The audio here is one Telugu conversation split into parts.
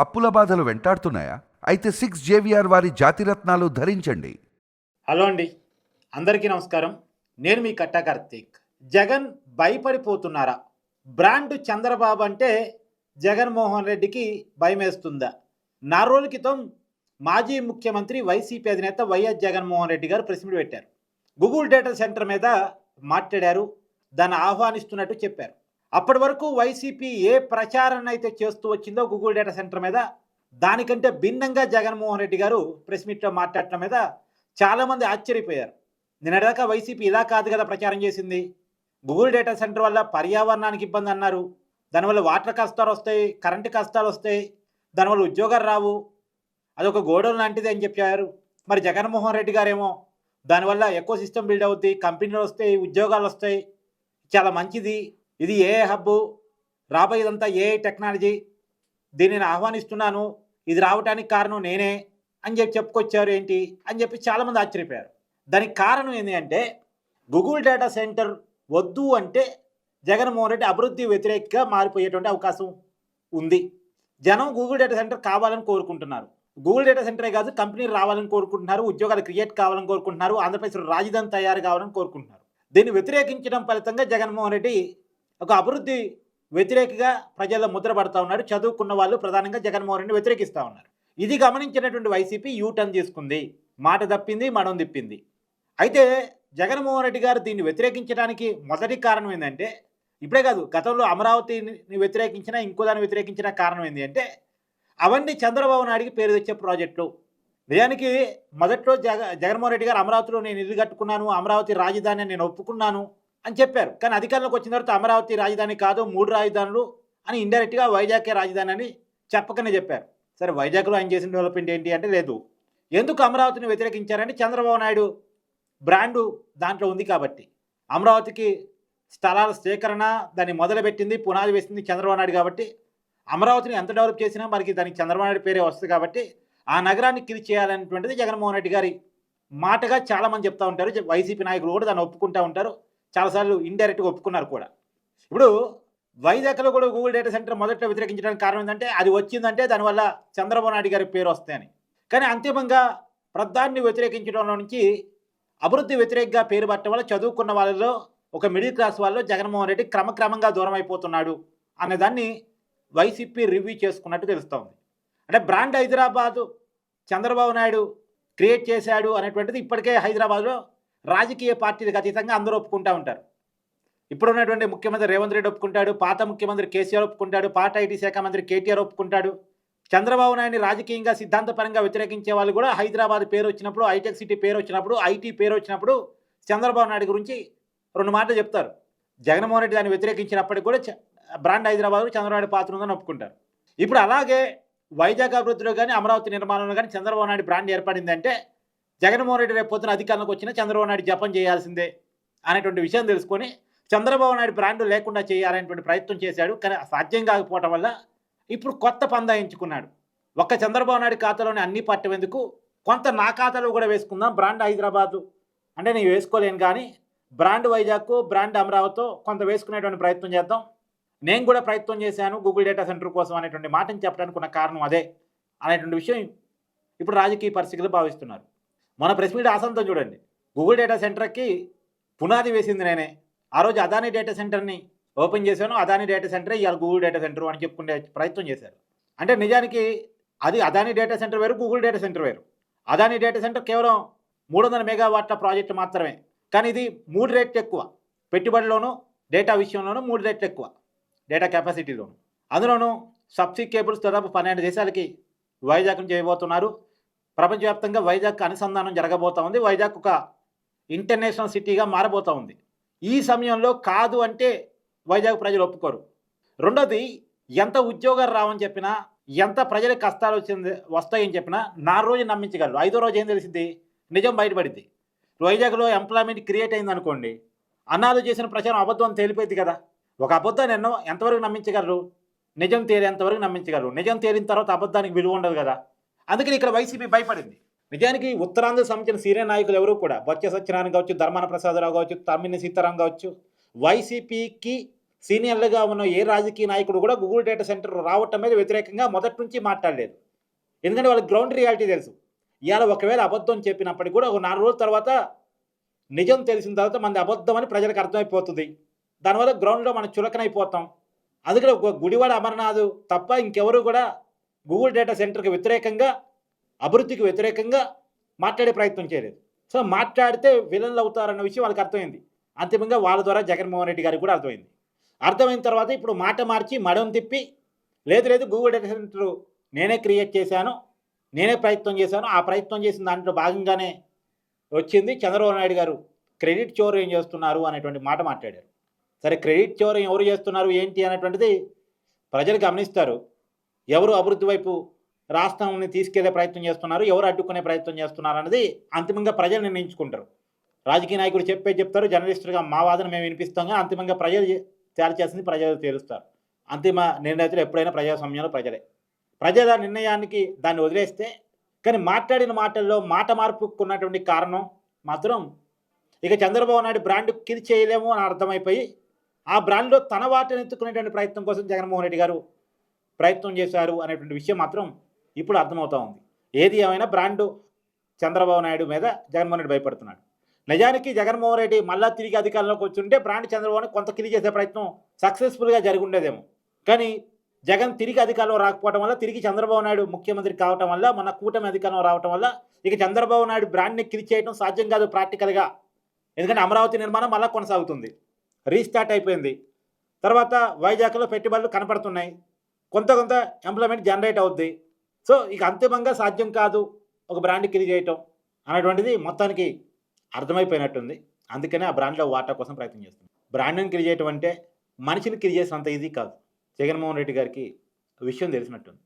అప్పుల బాధలు వెంటాడుతున్నాయా? అయితే సిక్స్ జేవిఆర్ వారి జాతిరత్నాలు ధరించండి. హలో అండి. అందరికీ నమస్కారం. నేను మీ కట్టా కార్తీక్. జగన్ భయపడిపోతున్నారా? బ్రాండ్ చంద్రబాబు అంటే జగన్మోహన్ రెడ్డికి భయమేస్తుందా? నాలుగు రోజుల క్రితం మాజీ ముఖ్యమంత్రి వైసీపీ అధినేత వైఎస్ జగన్మోహన్ రెడ్డి గారు ప్రెస్ మీట్ పెట్టారు. గూగుల్ డేటా సెంటర్ మీద మాట్లాడారు. దాన్ని ఆహ్వానిస్తున్నట్టు చెప్పారు. అప్పటి వరకు వైసీపీ ఏ ప్రచారాన్ని అయితే చేస్తూ వచ్చిందో గూగుల్ డేటా సెంటర్ మీద దానికంటే భిన్నంగా జగన్మోహన్ రెడ్డి గారు ప్రెస్ మీట్లో మాట్లాడటం మీద చాలామంది ఆశ్చర్యపోయారు. నిన్నటిదాకా వైసీపీ ఇలా కాదు కదా ప్రచారం చేసింది. గూగుల్ డేటా సెంటర్ వల్ల పర్యావరణానికి ఇబ్బంది అన్నారు. దానివల్ల వాటర్ కష్టాలు వస్తాయి కరెంటు కష్టాలు వస్తాయి దానివల్ల ఉద్యోగాలు రావు. అదొక గోడౌన్ లాంటిది అని చెప్పారు. మరి జగన్మోహన్ రెడ్డి గారేమో దానివల్ల ఎక్కువ సిస్టమ్ బిల్డ్ అవుద్ది కంపెనీలు వస్తాయి ఉద్యోగాలు వస్తాయి చాలా మంచిది. ఇది ఏ హబ్బు? రాబోయేదంతా ఏ టెక్నాలజీ? దీనిని ఆహ్వానిస్తున్నాను. ఇది రావటానికి కారణం నేనే అని చెప్పి చెప్పుకొచ్చారు ఏంటి? అని చెప్పి చాలామంది ఆశ్చర్యపోయారు. దానికి కారణం ఏంటి అంటే గూగుల్ డేటా సెంటర్ వద్దు అంటే జగన్మోహన్ రెడ్డి అభివృద్ధి వ్యతిరేకంగా మారిపోయేటువంటి అవకాశం ఉంది. జనం గూగుల్ డేటా సెంటర్ కావాలని కోరుకుంటున్నారు. గూగుల్ డేటా సెంటరే కాదు కంపెనీలు రావాలని కోరుకుంటున్నారు ఉద్యోగాలు క్రియేట్ కావాలని కోరుకుంటున్నారు ఆంధ్రప్రదేశ్ రాజధాని తయారు కావాలని కోరుకుంటున్నారు. దీన్ని వ్యతిరేకించడం ఫలితంగా జగన్మోహన్ రెడ్డి ఒక అభివృద్ధి వ్యతిరేకగా ప్రజల్లో ముద్ర పడతా ఉన్నారు. చదువుకున్న వాళ్ళు ప్రధానంగా జగన్మోహన్ రెడ్డిని వ్యతిరేకిస్తూ ఉన్నారు. ఇది గమనించినటువంటి వైసీపీ యూ టర్న్ తీసుకుంది. మాట తప్పింది మనం తిప్పింది. అయితే జగన్మోహన్ రెడ్డి గారు దీన్ని వ్యతిరేకించడానికి మొదటి కారణం ఏంటంటే ఇప్పుడే కాదు గతంలో అమరావతిని వ్యతిరేకించిన ఇంకో దాన్ని వ్యతిరేకించిన కారణం ఏంటి అంటే అవన్నీ చంద్రబాబు నాయుడికి పేరు తెచ్చే ప్రాజెక్టులు. నిజానికి మొదట్లో జగ జగన్మోహన్ రెడ్డి గారు అమరావతిలో నేను ఇల్లు కట్టుకున్నాను అమరావతి రాజధాని నేను ఒప్పుకున్నాను అని చెప్పారు. కానీ అధికారంలోకి వచ్చిన తర్వాత అమరావతి రాజధాని కాదు మూడు రాజధానులు అని ఇండైరెక్ట్గా వైజాగ్కే రాజధాని అని చెప్పకనే చెప్పారు. సరే వైజాగ్లో ఆయన చేసిన డెవలప్మెంట్ ఏంటి అంటే లేదు. ఎందుకు అమరావతిని వ్యతిరేకించారంటే చంద్రబాబు నాయుడు బ్రాండు దాంట్లో ఉంది కాబట్టి. అమరావతికి స్థలాల సేకరణ దాన్ని మొదలుపెట్టింది పునాది వేసింది చంద్రబాబు నాయుడు కాబట్టి. అమరావతిని ఎంత డెవలప్ చేసినా మనకి దానికి చంద్రబాబు నాయుడు పేరే వస్తుంది కాబట్టి ఆ నగరాన్ని కిల్ చేయాలనేటువంటిది జగన్మోహన్ రెడ్డి గారి మాటగా చాలామంది చెప్తా ఉంటారు. వైసీపీ నాయకులు కూడా దాన్ని ఒప్పుకుంటూ ఉంటారు. చాలాసార్లు ఇండైరెక్ట్గా ఒప్పుకున్నారు కూడా. ఇప్పుడు వైజాగ్లో కూడా గూగుల్ డేటా సెంటర్ మొదట వ్యతిరేకించడానికి కారణం ఏంటంటే అది వచ్చిందంటే దానివల్ల చంద్రబాబు నాయుడు గారి పేరు వస్తాయని. కానీ అంతిమంగా ప్రధాన్ని వ్యతిరేకించడంలో నుంచి అభివృద్ధి వ్యతిరేకంగా పేరు పట్టడం వల్ల చదువుకున్న వాళ్ళలో ఒక మిడిల్ క్లాస్ వాళ్ళు జగన్మోహన్ రెడ్డి క్రమక్రమంగా దూరం అయిపోతున్నాడు అనే వైసీపీ రివ్యూ చేసుకున్నట్టు తెలుస్తోంది. అంటే బ్రాండ్ హైదరాబాదు చంద్రబాబు నాయుడు క్రియేట్ చేశాడు అనేటువంటిది ఇప్పటికే హైదరాబాద్లో రాజకీయ పార్టీలకు అతీతంగా అందరూ ఒప్పుకుంటూ ఉంటారు. ఇప్పుడు ఉన్నటువంటి ముఖ్యమంత్రి రేవంత్ రెడ్డి ఒప్పుకుంటాడు పాత ముఖ్యమంత్రి కేసీఆర్ ఒప్పుకుంటాడు పాత ఐటీ శాఖ మంత్రి కేటీఆర్ ఒప్పుకుంటాడు. చంద్రబాబు నాయుడిని రాజకీయంగా సిద్ధాంతపరంగా వ్యతిరేకించే వాళ్ళు కూడా హైదరాబాద్ పేరు వచ్చినప్పుడు హైటెక్ సిటీ పేరు వచ్చినప్పుడు ఐటీ పేరు వచ్చినప్పుడు చంద్రబాబు నాయుడు గురించి రెండు మాటలు చెప్తారు. జగన్మోహన్ రెడ్డి దాన్ని వ్యతిరేకించినప్పటికీ కూడా బ్రాండ్ హైదరాబాద్ చంద్రబాబు నాయుడు పాత్ర ఉందని ఒప్పుకుంటారు. ఇప్పుడు అలాగే వైజాగ్ అభివృద్ధిలో కానీ అమరావతి నిర్మాణంలో కానీ చంద్రబాబు నాయుడు బ్రాండ్ ఏర్పడిందంటే జగన్మోహన్ రెడ్డి రేపు పొద్దున అధికారంలోకి వచ్చినా చంద్రబాబు నాయుడు జపం చేయాల్సిందే అనేటువంటి విషయం తెలుసుకొని చంద్రబాబు నాయుడు బ్రాండ్ లేకుండా చేయాలనేటువంటి ప్రయత్నం చేశాడు. కానీ సాధ్యం కాకపోవటం వల్ల ఇప్పుడు కొత్త పందా ఎంచుకున్నాడు. ఒక్క చంద్రబాబు నాయుడు ఖాతాలోని అన్ని పట్టేందుకు కొంత నా ఖాతాలో కూడా వేసుకుందాం. బ్రాండ్ హైదరాబాదు అంటే నేను వేసుకోలేను కానీ బ్రాండ్ వైజాగ్ బ్రాండ్ అమరావతితో కొంత వేసుకునేటువంటి ప్రయత్నం చేద్దాం. నేను కూడా ప్రయత్నం చేశాను గూగుల్ డేటా సెంటర్ కోసం అనేటువంటి మాటని చెప్పడానికి ఉన్న కారణం అదే అనేటువంటి విషయం ఇప్పుడు రాజకీయ పరిస్థితులు భావిస్తున్నారు. మన ప్రెస్ మీట్ ఆసంతం చూడండి. గూగుల్ డేటా సెంటర్కి పునాది వేసింది నేనే. ఆ రోజు అదానీ డేటా సెంటర్ని ఓపెన్ చేశాను. అదానీ డేటా సెంటర్ ఇవాళ గూగుల్ డేటా సెంటర్ అని చెప్పుకునే ప్రయత్నం చేశారు. అంటే నిజానికి అది అదానీ డేటా సెంటర్ వేరు గూగుల్ డేటా సెంటర్ వేరు. అదానీ డేటా సెంటర్ కేవలం మూడు వందల మెగావాట్ల ప్రాజెక్ట్ మాత్రమే. కానీ ఇది మూడు రేట్లు ఎక్కువ. పెట్టుబడిలోనూ డేటా విషయంలోనూ మూడు రేట్లు ఎక్కువ. డేటా కెపాసిటీలోను అందులోనూ సబ్సీ కేబుల్స్ దాదాపు పన్నెండు దేశాలకి వైజాగ్ చేయబోతున్నారు. ప్రపంచవ్యాప్తంగా వైజాగ్ అనుసంధానం జరగబోతా ఉంది. వైజాగ్ ఒక ఇంటర్నేషనల్ సిటీగా మారబోతూ ఉంది. ఈ సమయంలో కాదు అంటే వైజాగ్ ప్రజలు ఒప్పుకోరు. రెండోది ఎంత ఉద్యోగాలు రావని చెప్పినా ఎంత ప్రజలకు కష్టాలు వచ్చింది వస్తాయని చెప్పినా నాలుగు రోజు నమ్మించగలరు. ఐదో రోజు ఏం తెలిసింది? నిజం బయటపడింది. వైజాగ్లో ఎంప్లాయ్మెంట్ క్రియేట్ అయింది అనుకోండి అన్నాలు చేసిన ప్రచారం అబద్ధం తేలిపోయింది కదా. ఒక అబద్ధాన్ని ఎన్నో ఎంతవరకు నమ్మించగలరు? నిజం తేలేంతవరకు నమ్మించగలరు. నిజం తేలిన తర్వాత అబద్ధానికి విలువ ఉండదు కదా. అందుకని ఇక్కడ వైసీపీ భయపడింది. నిజానికి ఉత్తరాంధ్ర సంబంధించిన సీనియర్ నాయకులు ఎవరు కూడా? బొత్స సత్యనారాయణ కావచ్చు ధర్మాన ప్రసాదరావు కావచ్చు తమ్మిని సీతారాం కావచ్చు వైసీపీకి సీనియర్లుగా ఉన్న ఏ రాజకీయ నాయకుడు కూడా గూగుల్ డేటా సెంటర్ రావటం మీద వ్యతిరేకంగా మొదటి నుంచి మాట్లాడలేదు. ఎందుకంటే వాళ్ళకి గ్రౌండ్ రియాలిటీ తెలుసు. ఇవాళ ఒకవేళ అబద్ధం చెప్పినప్పటికీ కూడా ఒక నాలుగు రోజుల తర్వాత నిజం తెలిసిన తర్వాత మనది అబద్ధం అని ప్రజలకు అర్థమైపోతుంది. దానివల్ల గ్రౌండ్లో మనం చులకనైపోతాం. అందుకని ఒక గుడివాడ అమర్నాథ్ తప్ప ఇంకెవరు కూడా గూగుల్ డేటా సెంటర్కి వ్యతిరేకంగా అభివృద్ధికి వ్యతిరేకంగా మాట్లాడే ప్రయత్నం చేయలేదు. సో మాట్లాడితే విలన్లు అవుతారన్న విషయం వాళ్ళకి అర్థమైంది. అంతిమంగా వాళ్ళ ద్వారా జగన్మోహన్ రెడ్డి గారికి కూడా అర్థమైంది. అర్థమైన తర్వాత ఇప్పుడు మాట మార్చి మడం తిప్పి లేదు లేదు గూగుల్ డేటా సెంటర్ నేనే క్రియేట్ చేశాను నేనే ప్రయత్నం చేశాను ఆ ప్రయత్నం చేసిన దాంట్లో భాగంగానే వచ్చింది చంద్రబాబు నాయుడు గారు. క్రెడిట్ చోరం చేస్తున్నారు అనేటువంటి మాట మాట్లాడారు. సరే క్రెడిట్ చోరం ఎవరు చేస్తున్నారు ఏంటి అనేటువంటిది ప్రజలు గమనిస్తారు. ఎవరు అభివృద్ధి వైపు రాష్ట్రాన్ని తీసుకెళ్ళే ప్రయత్నం చేస్తున్నారు ఎవరు అడ్డుకునే ప్రయత్నం చేస్తున్నారు అనేది అంతిమంగా ప్రజలు నిర్ణయించుకుంటారు. రాజకీయ నాయకులు చెప్పే చెప్తారు జర్నలిస్టులుగా మా వాదన మేము వినిపిస్తాం కానీ అంతిమంగా ప్రజలు తయారు చేసింది ప్రజలు తేలుస్తారు. అంతిమ నిర్ణయితులు ఎప్పుడైనా ప్రజాస్వామ్యంలో ప్రజలే. ప్రజల నిర్ణయానికి దాన్ని వదిలేస్తే కానీ మాట్లాడిన మాటల్లో మాట మార్పుకున్నటువంటి కారణం మాత్రం ఇక చంద్రబాబు నాయుడు బ్రాండ్ కిది చేయలేము అని అర్థమైపోయి ఆ బ్రాండ్లో తన వాటిని ఎత్తుకునేటువంటి ప్రయత్నం కోసం జగన్మోహన్ రెడ్డి గారు ప్రయత్నం చేశారు అనేటువంటి విషయం మాత్రం ఇప్పుడు అర్థమవుతా ఉంది. ఏది ఏమైనా బ్రాండ్ చంద్రబాబు నాయుడు మీద జగన్మోహన్ రెడ్డి భయపడుతున్నాడు. నిజానికి జగన్మోహన్ రెడ్డి మళ్ళా తిరిగి అధికారంలోకి వచ్చుంటే బ్రాండ్ చంద్రబాబుని కొంత కిలి చేసే ప్రయత్నం సక్సెస్ఫుల్గా జరిగి ఉండేదేమో కానీ జగన్ తిరిగి అధికారంలో రాకపోవడం వల్ల తిరిగి చంద్రబాబు నాయుడు ముఖ్యమంత్రి కావటం వల్ల మన కూటమి అధికారంలో రావటం వల్ల ఇక చంద్రబాబు నాయుడు బ్రాండ్ని కిలి చేయడం సాధ్యం కాదు ప్రాక్టికల్గా ఎందుకంటే అమరావతి నిర్మాణం మళ్ళా కొనసాగుతుంది. రీస్టార్ట్ అయిపోయింది. తర్వాత వైజాగ్లో పెట్టుబడులు కనపడుతున్నాయి. కొంత కొంత ఎంప్లాయ్మెంట్ జనరేట్ అవుద్ది. సో ఇక అంతిమంగా సాధ్యం కాదు ఒక బ్రాండ్ కిలి చేయటం అనేటువంటిది మొత్తానికి అర్థమైపోయినట్టుంది. అందుకనే ఆ బ్రాండ్లో వాటా కోసం ప్రయత్నం చేస్తుంది బ్రాండ్ని కిలి చేయటం అంటే మనిషిని కిలి చేసినంత ఈజీ కాదు. జగన్మోహన్ రెడ్డి గారికి విషయం తెలిసినట్టుంది.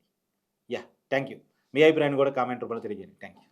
యా థ్యాంక్ యూ మీ అభిప్రాయాన్ని కూడా కామెంట్ రూపంలో తెలియజేయండి. Thank you